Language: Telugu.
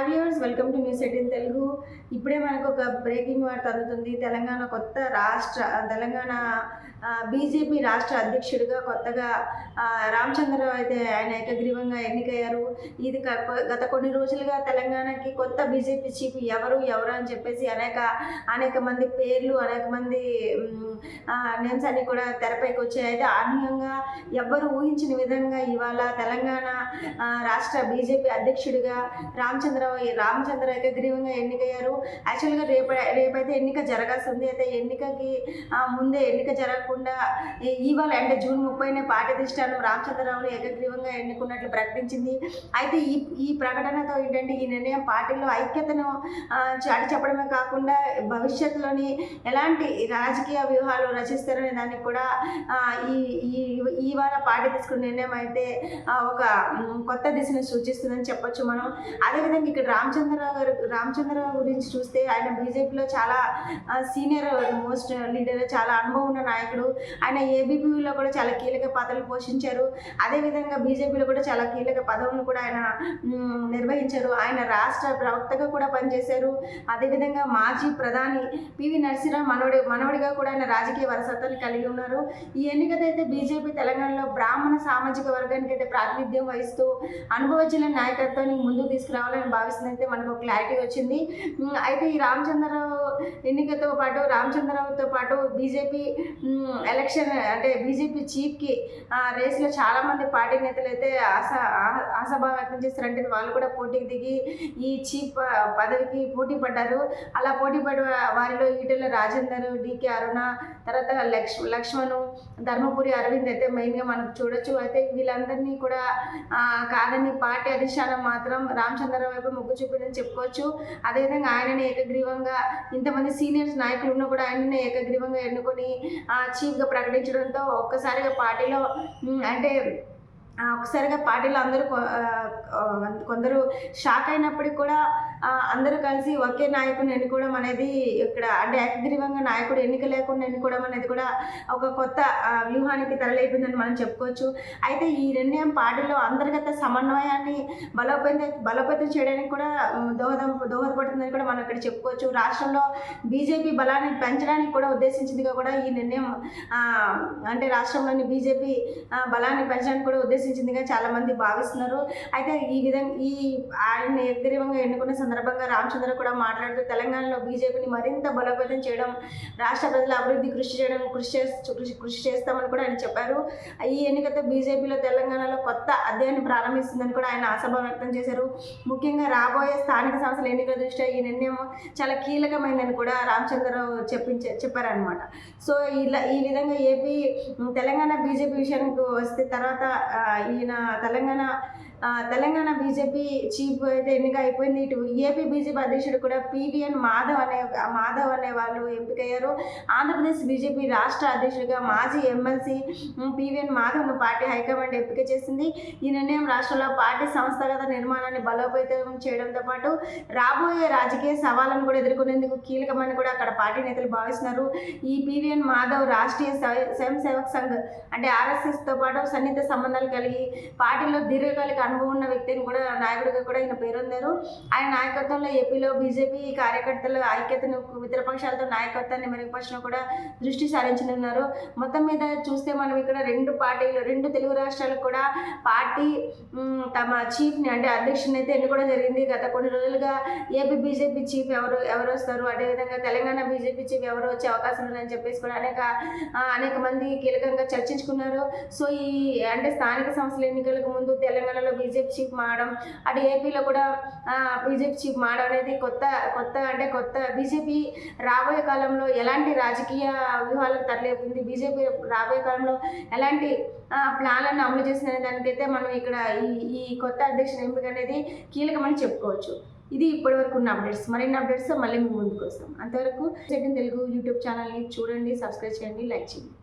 have barrier viewers welcome to news eighteen Telugu ఇప్పుడే మనకు ఒక బ్రేకింగ్ వార్త అందుతుంది తెలంగాణ కొత్త రాష్ట్ర తెలంగాణ బీజేపీ రాష్ట్ర అధ్యక్షుడిగా కొత్తగా రామచంద్రరావు అయితే ఆయన ఏకగ్రీవంగా ఎన్నికయ్యారు. ఇది గత కొన్ని రోజులుగా తెలంగాణకి కొత్త బీజేపీ చీఫ్ ఎవరు ఎవరు అని చెప్పేసి అనేక అనేక మంది పేర్లు అనేక మంది నేమ్స్ అన్ని కూడా తెరపైకి వచ్చాయి. అయితే ఆన్యంగా ఎవ్వరు ఊహించిన విధంగా ఇవాళ తెలంగాణ రాష్ట్ర బీజేపీ అధ్యక్షుడిగా రామచంద్రరావు రామచంద్ర ఏకగ్రీవంగా ఎన్నికయ్యారు. యాక్చువల్గా రేపు రేపైతే ఎన్నిక జరగాల్సి ఉంది అయితే ఎన్నికకి ముందే ఎన్నిక జరగకుండా ఇవాళ అంటే జూన్ ముప్పైనే పార్టీ రామచంద్రరావును ఏకగ్రీవంగా ఎన్నుకున్నట్లు ప్రకటించింది. అయితే ఈ ఈ ప్రకటనతో ఏంటంటే ఈ నిర్ణయం పార్టీలో ఐక్యతను చాటి చెప్పడమే కాకుండా భవిష్యత్తులోని ఎలాంటి రాజకీయ వ్యూహాలు రచిస్తారనే దానికి కూడా ఈ ఈ ఇవాళ పార్టీ తీసుకున్న నిర్ణయం అయితే ఒక కొత్త దిశను సూచిస్తుందని చెప్పొచ్చు మనం. అదేవిధంగా ఇక్కడ రామచంద్రరావు గారు రామచంద్రరావు గురించి చూస్తే ఆయన బీజేపీలో చాలా సీనియర్ మోస్ట్ లీడర్ చాలా అనుభవం ఉన్న నాయకుడు. ఆయన ఏబీపీలో కూడా చాలా కీలక పాత్రలు పోషించారు. అదేవిధంగా బీజేపీలో కూడా చాలా కీలక పదవులను కూడా ఆయన నిర్వహించారు. ఆయన రాష్ట్ర ప్రవక్తగా కూడా పనిచేశారు. అదేవిధంగా మాజీ ప్రధాని పివి నరసింహరావు మనవడి మనవడిగా కూడా ఆయన రాజకీయ వరసత్వాన్ని కలిగి ఉన్నారు. ఈ ఎన్నికతో అయితే బీజేపీ తెలంగాణలో బ్రాహ్మణ సామాజిక వర్గానికి అయితే ప్రాతినిధ్యం వహిస్తూ అనుభవజ్ఞుల నాయకత్వాన్ని ముందుకు తీసుకురావాలని భావిస్తుంది అయితే మనకు క్లారిటీ వచ్చింది. అయితే ఈ రామచంద్రరావు ఎన్నికతో పాటు రామచంద్రరావుతో పాటు బీజేపీ ఎలక్షన్ అంటే బీజేపీ చీఫ్కి రేస్లో చాలామంది పార్టీ నేతలు అయితే ఆశ ఆ- ఆశాభావం వ్యక్తం చేస్తారంటే వాళ్ళు కూడా పోటీకి దిగి ఈ చీఫ్ పదవికి పోటీ పడ్డారు. అలా పోటీ పడే వారిలో ఈటెల రాజేందర్ డికే అరుణ తర్వాత లక్ష్ లక్ష్మణు ధర్మపురి అరవింద్ అయితే మెయిన్గా మనం చూడొచ్చు. అయితే వీళ్ళందరినీ కూడా కాదని పార్టీ అధిష్టానం మాత్రం రామచంద్రరావు వైపు మొగ్గు చూపిందని చెప్పుకోవచ్చు. అదేవిధంగా ఆయనని ఏకగ్రీవంగా ఇంతమంది సీనియర్స్ నాయకులు ఉన్నా కూడా ఆయనని ఏకగ్రీవంగా ఎన్నుకొని చీఫ్గా ప్రకటించడంతో ఒక్కసారిగా పార్టీలో అంటే ఒకసారిగా పార్టీలో అందరూ కొందరు షాక్ అయినప్పటికీ కూడా అందరూ కలిసి ఒకే నాయకుని ఎన్నుకోవడం అనేది ఇక్కడ అంటే ఏకగ్రీవంగా నాయకుడు ఎన్నిక లేకుండా ఎన్నుకోవడం అనేది కూడా ఒక కొత్త వ్యూహానికి తరలిపోయిందని మనం చెప్పుకోవచ్చు. అయితే ఈ నిర్ణయం పార్టీలో అంతర్గత సమన్వయాన్ని బలోపేతం బలోపేతం చేయడానికి కూడా దోహదం దోహదపడుతుందని కూడా మనం ఇక్కడ చెప్పుకోవచ్చు. రాష్ట్రంలో బీజేపీ బలాన్ని పెంచడానికి కూడా ఉద్దేశించిందిగా కూడా ఈ నిర్ణయం అంటే రాష్ట్రంలోని బీజేపీ బలాన్ని పెంచడానికి కూడా ఉద్దేశించిందిగా చాలామంది భావిస్తున్నారు. అయితే ఈ విధంగా ఈ ఆయన ఏకగ్రీవంగా ఎన్నుకున్న సందర్భంగా రామచంద్ర కూడా మాట్లాడుతూ తెలంగాణలో బీజేపీని మరింత బలోపేతం చేయడం రాష్ట్ర ప్రజల అభివృద్ధి కృషి చేయడం కృషి కృషి కృషి చేస్తామని కూడా ఆయన చెప్పారు. ఈ ఎన్నికతో బీజేపీలో తెలంగాణలో కొత్త అధ్యాయాన్ని ప్రారంభిస్తుందని కూడా ఆయన ఆశాభావం వ్యక్తం చేశారు. ముఖ్యంగా రాబోయే స్థానిక సంస్థల ఎన్నికల దృష్ట్యా ఈ నిర్ణయం చాలా కీలకమైందని కూడా రామచంద్రరావు చెప్పించే చెప్పారనమాట సో ఇలా ఈ విధంగా ఏపీ తెలంగాణ బీజేపీ విషయానికి వస్తే తర్వాత ఈయన తెలంగాణ తెలంగాణ బీజేపీ చీఫ్ అయితే ఎన్నిక అయిపోయింది. ఇటు ఏపీ బీజేపీ అధ్యక్షుడు కూడా పీవీఎన్ మాధవ్ అనే మాధవ్ అనే వాళ్ళు ఎంపికయ్యారు. ఆంధ్రప్రదేశ్ బీజేపీ రాష్ట్ర అధ్యక్షుడిగా మాజీ ఎమ్మెల్సీ పీవీఎన్ మాధవ్ను పార్టీ హైకమాండ్ ఎంపిక చేసింది. ఈ నిర్ణయం రాష్ట్రంలో పార్టీ సంస్థాగత నిర్మాణాన్ని బలోపేతం చేయడంతో పాటు రాబోయే రాజకీయ సవాళ్ళను కూడా ఎదుర్కొనేందుకు కీలకమని కూడా అక్కడ పార్టీ నేతలు భావిస్తున్నారు. ఈ పీవీఎన్ మాధవ్ రాష్ట్రీయ స్వయం సేవక్ సంఘ్ అంటే ఆర్ఎస్ఎస్తో పాటు సన్నిహిత సంబంధాలు కలిగి పార్టీలో దీర్ఘకాలిక అనుభవం ఉన్న వ్యక్తిని కూడా నాయకుడిగా కూడా ఈయన పేరొందారు. ఆయన నాయకత్వంలో ఏపీలో బీజేపీ కార్యకర్తలు ఐక్యతను మిత్రపక్షాలతో నాయకత్వాన్ని మెరుగుపరచడం కూడా దృష్టి సారించనున్నారు. మొత్తం మీద చూస్తే మనం ఇక్కడ రెండు పార్టీలు రెండు తెలుగు రాష్ట్రాలకు కూడా పార్టీ తమ చీఫ్ని అంటే అధ్యక్షుని అయితే ఎన్నుకోవడం జరిగింది. గత కొన్ని రోజులుగా ఏపీ బీజేపీ చీఫ్ ఎవరు ఎవరు వస్తారు? అదేవిధంగా తెలంగాణ బీజేపీ చీఫ్ ఎవరు వచ్చే అవకాశం ఉందని చెప్పేసి కూడా అనేక అనేక మంది కీలకంగా చర్చించుకున్నారు. సో ఈ అంటే స్థానిక సంస్థల ఎన్నికలకు ముందు తెలంగాణలో బీజేపీ చీఫ్ మారడం అటు ఏపీలో కూడా బీజేపీ చీఫ్ మారడం అనేది కొత్త కొత్త అంటే కొత్త బీజేపీ రాబోయే కాలంలో ఎలాంటి రాజకీయ వ్యూహాలకు తరలిపోతుంది బీజేపీ రాబోయే కాలంలో ఎలాంటి ప్లాన్లను అమలు చేసిన దానికైతే మనం ఇక్కడ ఈ ఈ కొత్త అధ్యక్షుని ఎంపిక అనేది కీలకమని చెప్పుకోవచ్చు. ఇది ఇప్పటివరకు ఉన్న అప్డేట్స్. మరిన్ని అప్డేట్స్ మళ్ళీ మేము ముందుకు వస్తాం. అంతవరకు సెకండ్ తెలుగు యూట్యూబ్ ఛానల్ని చూడండి సబ్స్క్రైబ్ చేయండి లైక్ చేయండి.